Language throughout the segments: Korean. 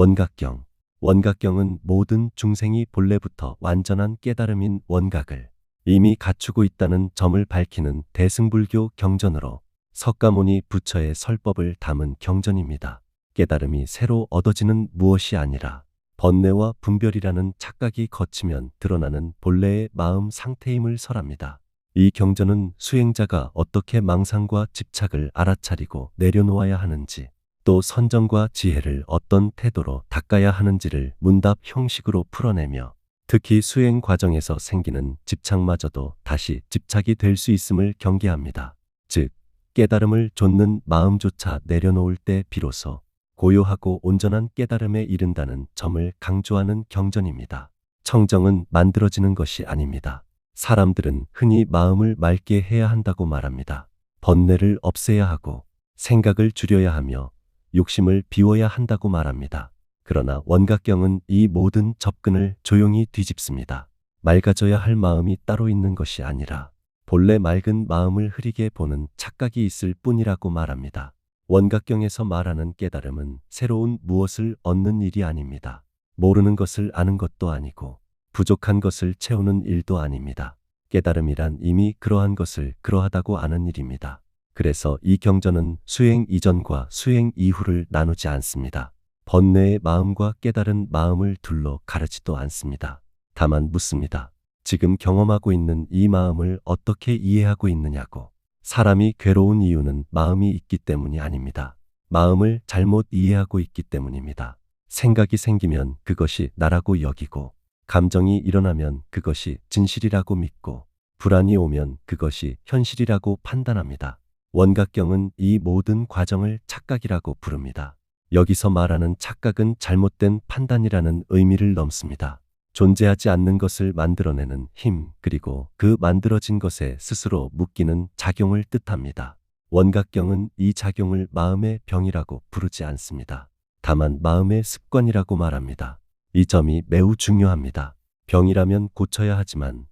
원각경. 원각경은 모든 중생이 본래부터 완전한 깨달음인 원각을 이미 갖추고 있다는 점을 밝히는 대승불교 경전으로 석가모니 부처의 설법을 담은 경전입니다. 깨달음이 새로 얻어지는 무엇이 아니라 번뇌와 분별이라는 착각이 거치면 드러나는 본래의 마음 상태임을 설합니다. 이 경전은 수행자가 어떻게 망상과 집착을 알아차리고 내려놓아야 하는지, 또 선정과 지혜를 어떤 태도로 닦아야 하는지를 문답 형식으로 풀어내며 특히 수행 과정에서 생기는 집착마저도 다시 집착이 될 수 있음을 경계합니다. 즉, 깨달음을 좇는 마음조차 내려놓을 때 비로소 고요하고 온전한 깨달음에 이른다는 점을 강조하는 경전입니다. 청정은 만들어지는 것이 아닙니다. 사람들은 흔히 마음을 맑게 해야 한다고 말합니다. 번뇌를 없애야 하고 생각을 줄여야 하며 욕심을 비워야 한다고 말합니다. 그러나 원각경은 이 모든 접근을 조용히 뒤집습니다. 맑아져야 할 마음이 따로 있는 것이 아니라 본래 맑은 마음을 흐리게 보는 착각이 있을 뿐이라고 말합니다. 원각경에서 말하는 깨달음은 새로운 무엇을 얻는 일이 아닙니다. 모르는 것을 아는 것도 아니고 부족한 것을 채우는 일도 아닙니다. 깨달음이란 이미 그러한 것을 그러하다고 아는 일입니다. 그래서 이 경전은 수행 이전과 수행 이후를 나누지 않습니다. 번뇌의 마음과 깨달은 마음을 둘러 가르치도 않습니다. 다만 묻습니다. 지금 경험하고 있는 이 마음을 어떻게 이해하고 있느냐고. 사람이 괴로운 이유는 마음이 있기 때문이 아닙니다. 마음을 잘못 이해하고 있기 때문입니다. 생각이 생기면 그것이 나라고 여기고, 감정이 일어나면 그것이 진실이라고 믿고, 불안이 오면 그것이 현실이라고 판단합니다. 원각경은 이 모든 과정을 착각이라고 부릅니다. 여기서 말하는 착각은 잘못된 판단이라는 의미를 넘습니다. 존재하지 않는 것을 만들어내는 힘, 그리고 그 만들어진 것에 스스로 묶이는 작용을 뜻합니다. 원각경은 이 작용을 마음의 병이라고 부르지 않습니다. 다만 마음의 습관이라고 말합니다. 이 점이 매우 중요합니다. 병이라면 고쳐야 하지만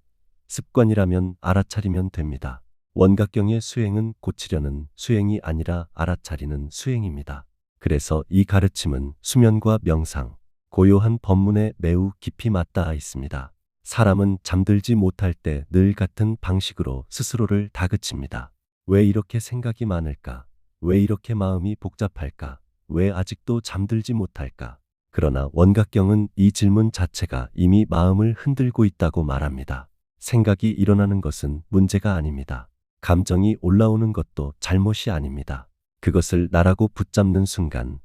습관이라면 알아차리면 됩니다. 원각경의 수행은 고치려는 수행이 아니라 알아차리는 수행입니다. 그래서 이 가르침은 수면과 명상, 고요한 법문에 매우 깊이 맞닿아 있습니다. 사람은 잠들지 못할 때 늘 같은 방식으로 스스로를 다그칩니다. 왜 이렇게 생각이 많을까? 왜 이렇게 마음이 복잡할까? 왜 아직도 잠들지 못할까? 그러나 원각경은 이 질문 자체가 이미 마음을 흔들고 있다고 말합니다. 생각이 일어나는 것은 문제가 아닙니다. 감정이 올라오는 것도 잘못이 아닙니다. 그것을 나라고 붙잡는 순간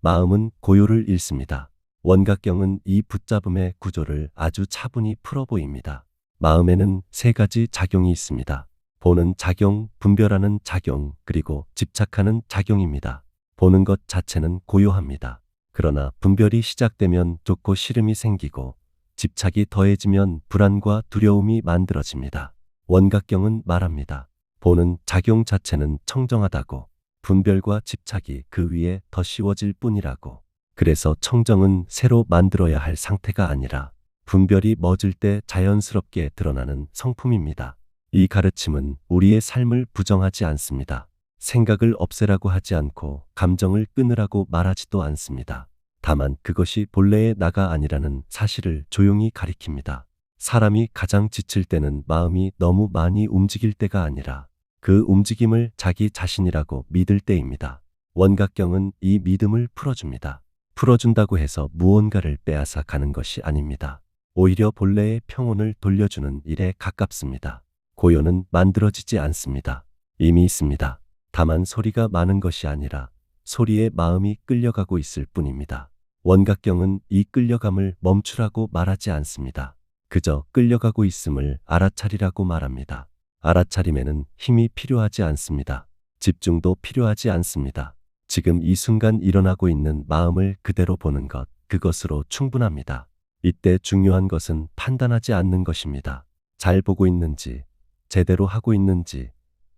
마음은 고요를 잃습니다. 원각경은 이 붙잡음의 구조를 아주 차분히 풀어 보입니다. 마음에는 세 가지 작용이 있습니다. 보는 작용, 분별하는 작용, 그리고 집착하는 작용입니다. 보는 것 자체는 고요합니다. 그러나 분별이 시작되면 좋고 싫음이 생기고 집착이 더해지면 불안과 두려움이 만들어집니다. 원각경은 말합니다. 보는 작용 자체는 청정하다고 분별과 집착이 그 위에 더 씌워질 뿐이라고. 그래서 청정은 새로 만들어야 할 상태가 아니라 분별이 멎을 때 자연스럽게 드러나는 성품입니다. 이 가르침은 우리의 삶을 부정하지 않습니다. 생각을 없애라고 하지 않고 감정을 끊으라고 말하지도 않습니다. 다만 그것이 본래의 나가 아니라는 사실을 조용히 가리킵니다. 사람이 가장 지칠 때는 마음이 너무 많이 움직일 때가 아니라 그 움직임을 자기 자신이라고 믿을 때입니다. 원각경은 이 믿음을 풀어줍니다. 풀어준다고 해서 무언가를 빼앗아 가는 것이 아닙니다. 오히려 본래의 평온을 돌려주는 일에 가깝습니다. 고요는 만들어지지 않습니다. 이미 있습니다. 다만 소리가 많은 것이 아니라 소리에 마음이 끌려가고 있을 뿐입니다. 원각경은 이 끌려감을 멈추라고 말하지 않습니다. 그저 끌려가고 있음을 알아차리라고 말합니다. 알아차림에는 힘이 필요하지 않습니다. 집중도 필요하지 않습니다. 지금 이 순간 일어나고 있는 마음을 그대로 보는 것, 그것으로 충분합니다. 이때 중요한 것은 판단하지 않는 것입니다. 잘 보고 있는지, 제대로 하고 있는지,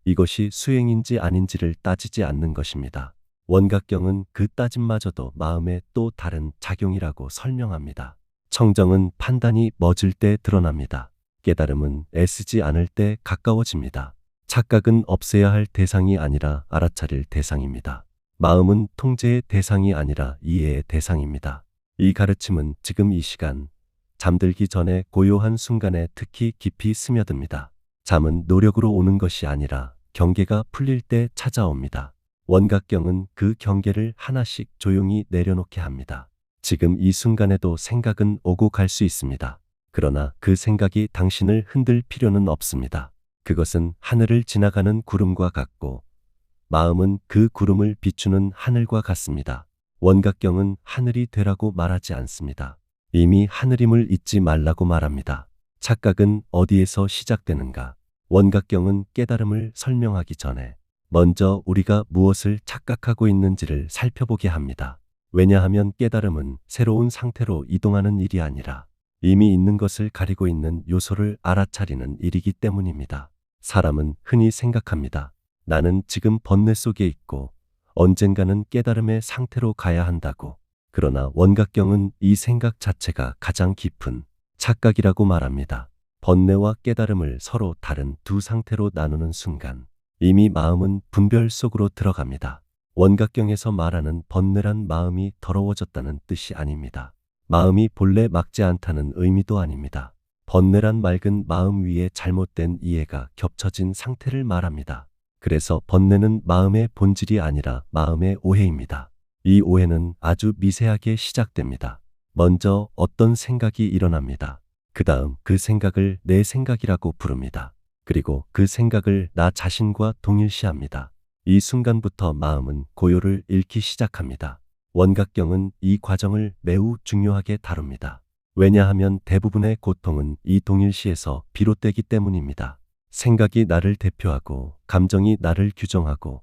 이것이 수행인지 아닌지를 따지지 않는 것입니다. 원각경은 그 따짐마저도 마음의 또 다른 작용이라고 설명합니다. 청정은 판단이 멎을 때 드러납니다. 깨달음은 애쓰지 않을 때 가까워집니다. 착각은 없애야 할 대상이 아니라 알아차릴 대상입니다. 마음은 통제의 대상이 아니라 이해의 대상입니다. 이 가르침은 지금 이 시간, 잠들기 전에 고요한 순간에 특히 깊이 스며듭니다. 잠은 노력으로 오는 것이 아니라 경계가 풀릴 때 찾아옵니다. 원각경은 그 경계를 하나씩 조용히 내려놓게 합니다. 지금 이 순간에도 생각은 오고 갈 수 있습니다. 그러나 그 생각이 당신을 흔들 필요는 없습니다. 그것은 하늘을 지나가는 구름과 같고 마음은 그 구름을 비추는 하늘과 같습니다. 원각경은 하늘이 되라고 말하지 않습니다. 이미 하늘임을 잊지 말라고 말합니다. 착각은 어디에서 시작되는가? 원각경은 깨달음을 설명하기 전에 먼저 우리가 무엇을 착각하고 있는지를 살펴보게 합니다. 왜냐하면 깨달음은 새로운 상태로 이동하는 일이 아니라 이미 있는 것을 가리고 있는 요소를 알아차리는 일이기 때문입니다. 사람은 흔히 생각합니다. 나는 지금 번뇌 속에 있고 언젠가는 깨달음의 상태로 가야 한다고. 그러나 원각경은 이 생각 자체가 가장 깊은 착각이라고 말합니다. 번뇌와 깨달음을 서로 다른 두 상태로 나누는 순간 이미 마음은 분별 속으로 들어갑니다. 원각경에서 말하는 번뇌란 마음이 더러워졌다는 뜻이 아닙니다. 마음이 본래 막지 않다는 의미도 아닙니다. 번뇌란 맑은 마음 위에 잘못된 이해가 겹쳐진 상태를 말합니다. 그래서 번뇌는 마음의 본질이 아니라 마음의 오해입니다. 이 오해는 아주 미세하게 시작됩니다. 먼저 어떤 생각이 일어납니다. 그 다음 그 생각을 내 생각이라고 부릅니다. 그리고 그 생각을 나 자신과 동일시합니다. 이 순간부터 마음은 고요를 잃기 시작합니다. 원각경은 이 과정을 매우 중요하게 다룹니다. 왜냐하면 대부분의 고통은 이 동일시에서 비롯되기 때문입니다. 생각이 나를 대표하고 감정이 나를 규정하고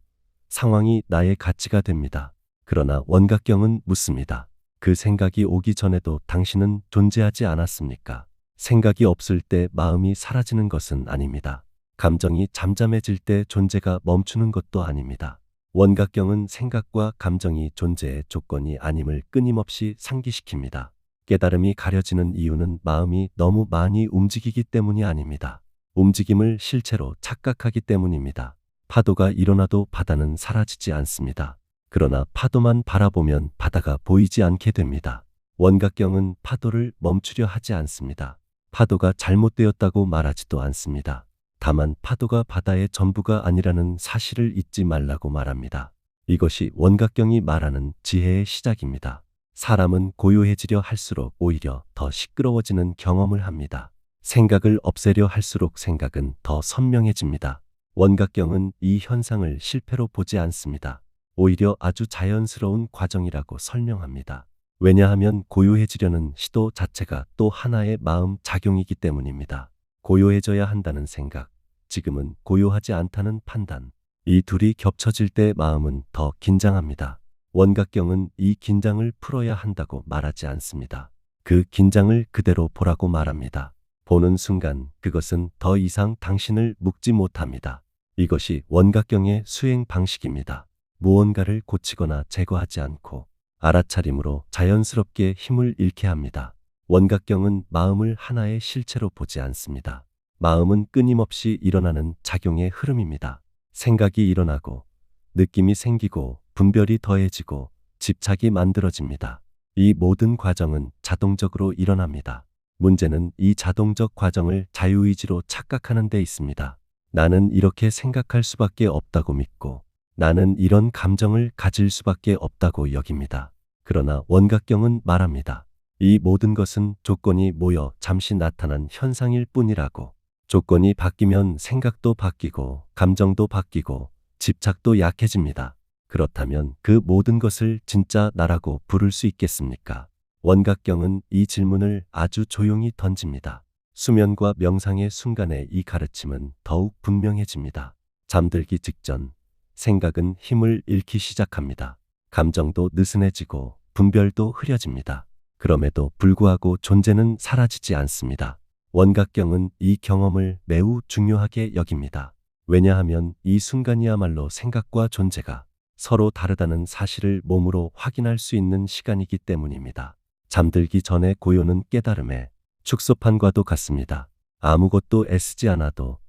상황이 나의 가치가 됩니다. 그러나 원각경은 묻습니다. 그 생각이 오기 전에도 당신은 존재하지 않았습니까? 생각이 없을 때 마음이 사라지는 것은 아닙니다. 감정이 잠잠해질 때 존재가 멈추는 것도 아닙니다. 원각경은 생각과 감정이 존재의 조건이 아님을 끊임없이 상기시킵니다. 깨달음이 가려지는 이유는 마음이 너무 많이 움직이기 때문이 아닙니다. 움직임을 실체로 착각하기 때문입니다. 파도가 일어나도 바다는 사라지지 않습니다. 그러나 파도만 바라보면 바다가 보이지 않게 됩니다. 원각경은 파도를 멈추려 하지 않습니다. 파도가 잘못되었다고 말하지도 않습니다. 다만 파도가 바다의 전부가 아니라는 사실을 잊지 말라고 말합니다. 이것이 원각경이 말하는 지혜의 시작입니다. 사람은 고요해지려 할수록 오히려 더 시끄러워지는 경험을 합니다. 생각을 없애려 할수록 생각은 더 선명해집니다. 원각경은 이 현상을 실패로 보지 않습니다. 오히려 아주 자연스러운 과정이라고 설명합니다. 왜냐하면 고요해지려는 시도 자체가 또 하나의 마음 작용이기 때문입니다. 고요해져야 한다는 생각, 지금은 고요하지 않다는 판단. 이 둘이 겹쳐질 때 마음은 더 긴장합니다. 원각경은 이 긴장을 풀어야 한다고 말하지 않습니다. 그 긴장을 그대로 보라고 말합니다. 보는 순간 그것은 더 이상 당신을 묶지 못합니다. 이것이 원각경의 수행 방식입니다. 무언가를 고치거나 제거하지 않고 알아차림으로 자연스럽게 힘을 잃게 합니다. 원각경은 마음을 하나의 실체로 보지 않습니다. 마음은 끊임없이 일어나는 작용의 흐름입니다. 생각이 일어나고 느낌이 생기고 분별이 더해지고 집착이 만들어집니다. 이 모든 과정은 자동적으로 일어납니다. 문제는 이 자동적 과정을 자유의지로 착각하는 데 있습니다. 나는 이렇게 생각할 수밖에 없다고 믿고 나는 이런 감정을 가질 수밖에 없다고 여깁니다. 그러나 원각경은 말합니다. 이 모든 것은 조건이 모여 잠시 나타난 현상일 뿐이라고. 조건이 바뀌면 생각도 바뀌고 감정도 바뀌고 집착도 약해집니다. 그렇다면 그 모든 것을 진짜 나라고 부를 수 있겠습니까? 원각경은 이 질문을 아주 조용히 던집니다. 수면과 명상의 순간에 이 가르침은 더욱 분명해집니다. 잠들기 직전 생각은 힘을 잃기 시작합니다. 감정도 느슨해지고 분별도 흐려집니다. 그럼에도 불구하고 존재는 사라지지 않습니다. 원각경은 이 경험을 매우 중요하게 여깁니다. 왜냐하면 이 순간이야말로 생각과 존재가 서로 다르다는 사실을 몸으로 확인할 수 있는 시간이기 때문입니다. 잠들기 전에 고요는 깨달음에 축소판과도 같습니다. 아무것도 애쓰지 않아도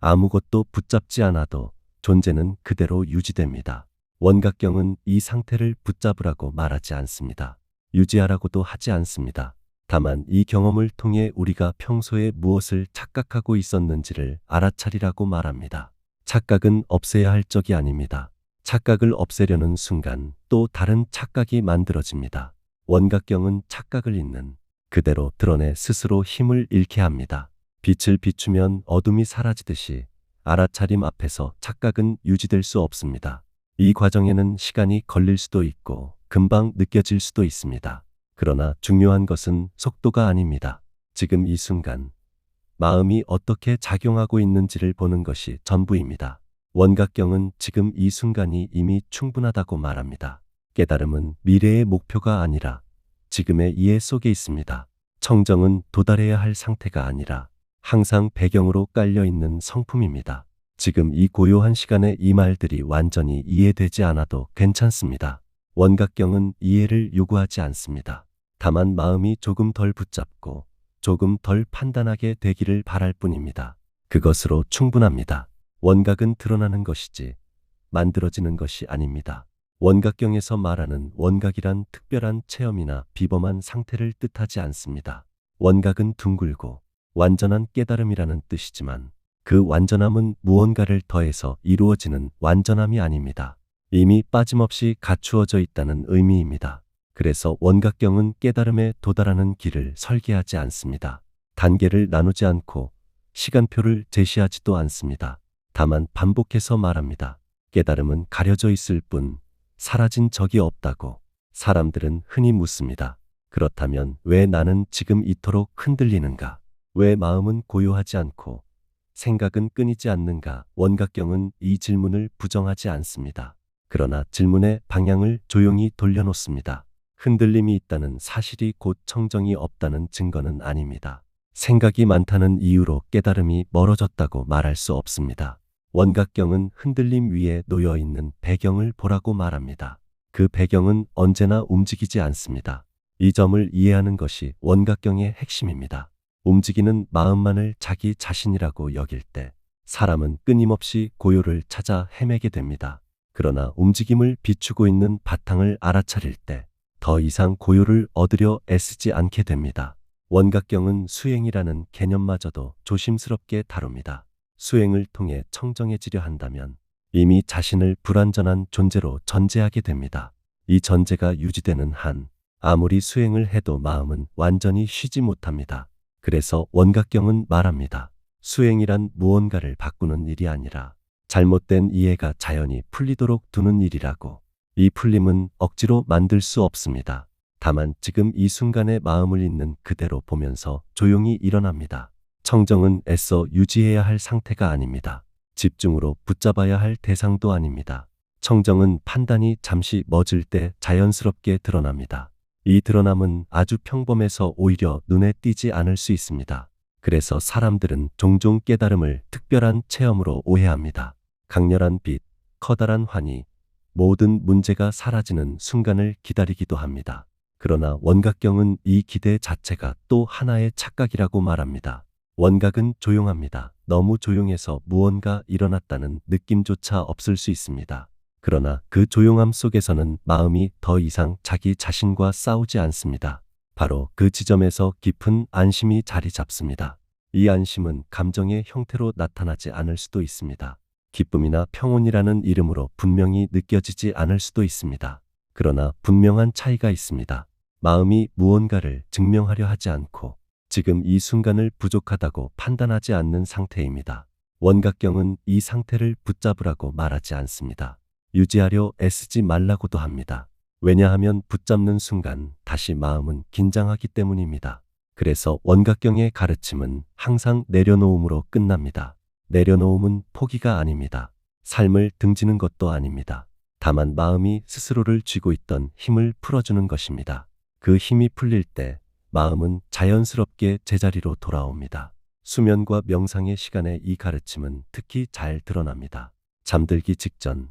아무것도 붙잡지 않아도 존재는 그대로 유지됩니다. 원각경은 이 상태를 붙잡으라고 말하지 않습니다. 유지하라고도 하지 않습니다. 다만 이 경험을 통해 우리가 평소에 무엇을 착각하고 있었는지를 알아차리라고 말합니다. 착각은 없애야 할 적이 아닙니다. 착각을 없애려는 순간 또 다른 착각이 만들어집니다. 원각경은 착각을 있는 그대로 드러내 스스로 힘을 잃게 합니다. 빛을 비추면 어둠이 사라지듯이 알아차림 앞에서 착각은 유지될 수 없습니다. 이 과정에는 시간이 걸릴 수도 있고 금방 느껴질 수도 있습니다. 그러나 중요한 것은 속도가 아닙니다. 지금 이 순간 마음이 어떻게 작용하고 있는지를 보는 것이 전부입니다. 원각경은 지금 이 순간이 이미 충분하다고 말합니다. 깨달음은 미래의 목표가 아니라 지금의 이해 속에 있습니다. 청정은 도달해야 할 상태가 아니라 항상 배경으로 깔려 있는 성품입니다. 지금 이 고요한 시간에 이 말들이 완전히 이해되지 않아도 괜찮습니다. 원각경은 이해를 요구하지 않습니다. 다만 마음이 조금 덜 붙잡고 조금 덜 판단하게 되기를 바랄 뿐입니다. 그것으로 충분합니다. 원각은 드러나는 것이지 만들어지는 것이 아닙니다. 원각경에서 말하는 원각이란 특별한 체험이나 비범한 상태를 뜻하지 않습니다. 원각은 둥글고 완전한 깨달음이라는 뜻이지만 그 완전함은 무언가를 더해서 이루어지는 완전함이 아닙니다. 이미 빠짐없이 갖추어져 있다는 의미입니다. 그래서 원각경은 깨달음에 도달하는 길을 설계하지 않습니다. 단계를 나누지 않고 시간표를 제시하지도 않습니다. 다만 반복해서 말합니다. 깨달음은 가려져 있을 뿐 사라진 적이 없다고 사람들은 흔히 묻습니다. 그렇다면 왜 나는 지금 이토록 흔들리는가? 왜 마음은 고요하지 않고 생각은 끊이지 않는가? 원각경은 이 질문을 부정하지 않습니다. 그러나 질문의 방향을 조용히 돌려놓습니다. 흔들림이 있다는 사실이 곧 청정이 없다는 증거는 아닙니다. 생각이 많다는 이유로 깨달음이 멀어졌다고 말할 수 없습니다. 원각경은 흔들림 위에 놓여 있는 배경을 보라고 말합니다. 그 배경은 언제나 움직이지 않습니다. 이 점을 이해하는 것이 원각경의 핵심입니다. 움직이는 마음만을 자기 자신이라고 여길 때 사람은 끊임없이 고요를 찾아 헤매게 됩니다. 그러나 움직임을 비추고 있는 바탕을 알아차릴 때 더 이상 고요를 얻으려 애쓰지 않게 됩니다. 원각경은 수행이라는 개념마저도 조심스럽게 다룹니다. 수행을 통해 청정해지려 한다면 이미 자신을 불완전한 존재로 전제하게 됩니다. 이 전제가 유지되는 한 아무리 수행을 해도 마음은 완전히 쉬지 못합니다. 그래서 원각경은 말합니다. 수행이란 무언가를 바꾸는 일이 아니라 잘못된 이해가 자연히 풀리도록 두는 일이라고. 이 풀림은 억지로 만들 수 없습니다. 다만 지금 이 순간의 마음을 있는 그대로 보면서 조용히 일어납니다. 청정은 애써 유지해야 할 상태가 아닙니다. 집중으로 붙잡아야 할 대상도 아닙니다. 청정은 판단이 잠시 멎을 때 자연스럽게 드러납니다. 이 드러남은 아주 평범해서 오히려 눈에 띄지 않을 수 있습니다. 그래서 사람들은 종종 깨달음을 특별한 체험으로 오해합니다. 강렬한 빛, 커다란 환희, 모든 문제가 사라지는 순간을 기다리기도 합니다. 그러나 원각경은 이 기대 자체가 또 하나의 착각이라고 말합니다. 원각은 조용합니다. 너무 조용해서 무언가 일어났다는 느낌조차 없을 수 있습니다. 그러나 그 조용함 속에서는 마음이 더 이상 자기 자신과 싸우지 않습니다. 바로 그 지점에서 깊은 안심이 자리 잡습니다. 이 안심은 감정의 형태로 나타나지 않을 수도 있습니다. 기쁨이나 평온이라는 이름으로 분명히 느껴지지 않을 수도 있습니다. 그러나 분명한 차이가 있습니다. 마음이 무언가를 증명하려 하지 않고 지금 이 순간을 부족하다고 판단하지 않는 상태입니다. 원각경은 이 상태를 붙잡으라고 말하지 않습니다. 유지하려 애쓰지 말라고도 합니다. 왜냐하면 붙잡는 순간 다시 마음은 긴장하기 때문입니다. 그래서 원각경의 가르침은 항상 내려놓음으로 끝납니다. 내려놓음은 포기가 아닙니다. 삶을 등지는 것도 아닙니다. 다만 마음이 스스로를 쥐고 있던 힘을 풀어주는 것입니다. 그 힘이 풀릴 때 마음은 자연스럽게 제자리로 돌아옵니다. 수면과 명상의 시간에 이 가르침은 특히 잘 드러납니다. 잠들기 직전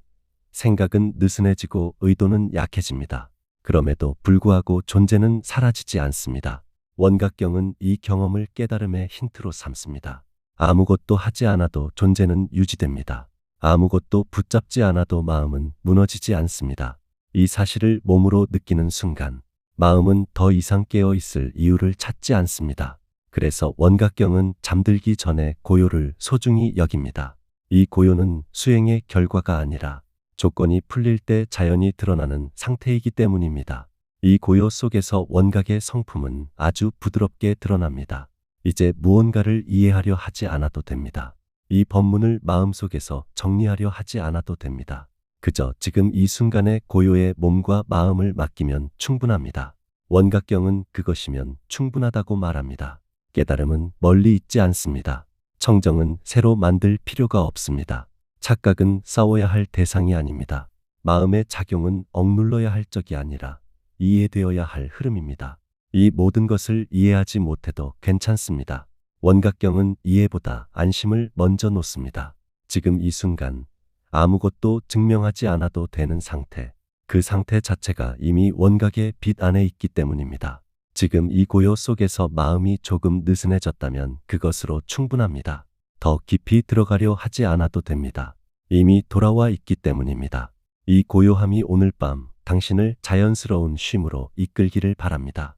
생각은 느슨해지고 의도는 약해집니다. 그럼에도 불구하고 존재는 사라지지 않습니다. 원각경은 이 경험을 깨달음의 힌트로 삼습니다. 아무것도 하지 않아도 존재는 유지됩니다. 아무것도 붙잡지 않아도 마음은 무너지지 않습니다. 이 사실을 몸으로 느끼는 순간 마음은 더 이상 깨어 있을 이유를 찾지 않습니다. 그래서 원각경은 잠들기 전에 고요를 소중히 여깁니다. 이 고요는 수행의 결과가 아니라 조건이 풀릴 때 자연히 드러나는 상태이기 때문입니다. 이 고요 속에서 원각의 성품은 아주 부드럽게 드러납니다. 이제 무언가를 이해하려 하지 않아도 됩니다. 이 법문을 마음속에서 정리하려 하지 않아도 됩니다. 그저 지금 이 순간의 고요의 몸과 마음을 맡기면 충분합니다. 원각경은 그것이면 충분하다고 말합니다. 깨달음은 멀리 있지 않습니다. 청정은 새로 만들 필요가 없습니다. 착각은 싸워야 할 대상이 아닙니다. 마음의 작용은 억눌러야 할 적이 아니라 이해되어야 할 흐름입니다. 이 모든 것을 이해하지 못해도 괜찮습니다. 원각경은 이해보다 안심을 먼저 놓습니다. 지금 이 순간 아무것도 증명하지 않아도 되는 상태. 그 상태 자체가 이미 원각의 빛 안에 있기 때문입니다. 지금 이 고요 속에서 마음이 조금 느슨해졌다면 그것으로 충분합니다. 더 깊이 들어가려 하지 않아도 됩니다. 이미 돌아와 있기 때문입니다. 이 고요함이 오늘 밤 당신을 자연스러운 쉼으로 이끌기를 바랍니다.